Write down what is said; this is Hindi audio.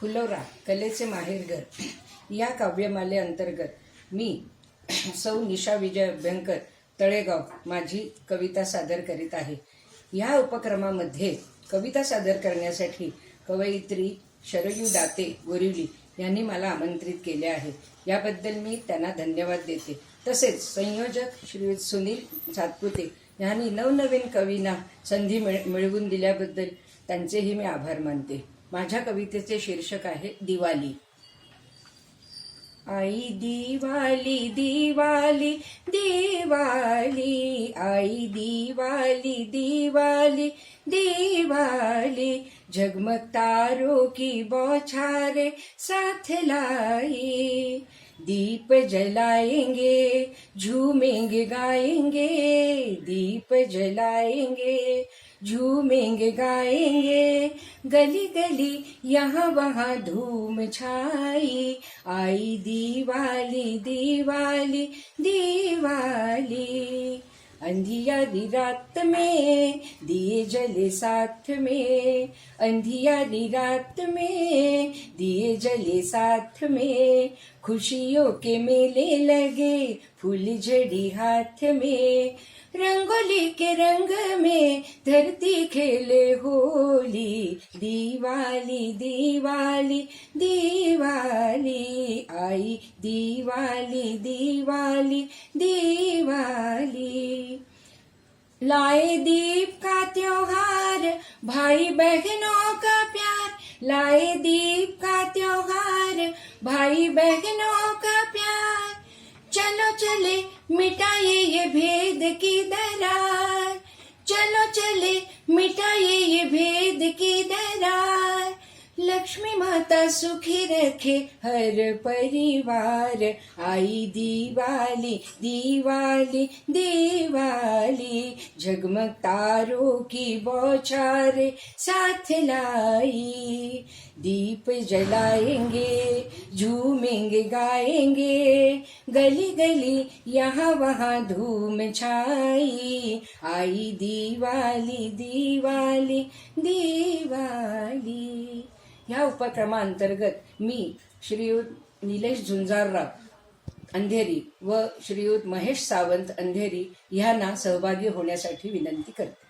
फुलोरा कलेचे माहेरघर या काव्यमाले अंतर्गत मी सौ निशा विजय अभ्यंकर तळेगाव माझी कविता सादर करीत आहे. या उपक्रमामध्ये कविता सादर करण्यासाठी कवयित्री शरयू दाते गोरिवली यांनी मला आमंत्रित केले आहे. याबद्दल मी त्यांना धन्यवाद देते. तसेच संयोजक श्री सुनील सातपुते यांनी नवनवीन कवींना संधी मिळ मिळवून दिल्याबद्दल त्यांचेही मी आभार मानते. माझ्या कवितेचे शीर्षक आहे दिवाली. आई दिवाली दिवाली दिवाली. आई दिवाली दिवाली दिवाली. जगमग तारों की बौछारे साथ लाई। दीप जलाएँगे, झूमेंगे, गाएँगे। दीप जलाएँगे, झूमेंगे, गाएँगे। गली गली यहाँ वहाँ धूम छाई। आई दिवाली दिवाली दिवाली। अंधियारी रात में, दिए जले साथ में। अंधियारी रात में, दिए जले साथ में। खुशियों के मेले लगे फूल झड़ी हाथ में। रंगोली के रंग में धरती खेले होली। दिवाली दिवाली दिवाली, आई दिवाली दिवाली दिवाली। लाए दीप का त्योहार, भाई बहनों का प्यार। लाए दीप का त्योहार, भाई बहनों का प्यार। चलो चले, मिटाइए ये भेद की दरार। चलो चले, मिटाइए ये भेद लक्ष्मी माता सुखी रखे हर परिवार। आई दिवाली दिवाली दिवाली। जगमग तारों की बौछारे साथ लाई। दीप जलाएँगे, झूमेंगे, गाएँगे। गली गली यहाँ वहाँ धूम छाई। आई दिवाली दिवाली दिवाली। ह्या उपक्रमाअंतर्गत मी श्रीयुत निलेश झुंजारराव अंधेरी व श्रीयुत महेश सावंत अंधेरी ह्यांना सहभागी होण्यासाठी विनंती करते.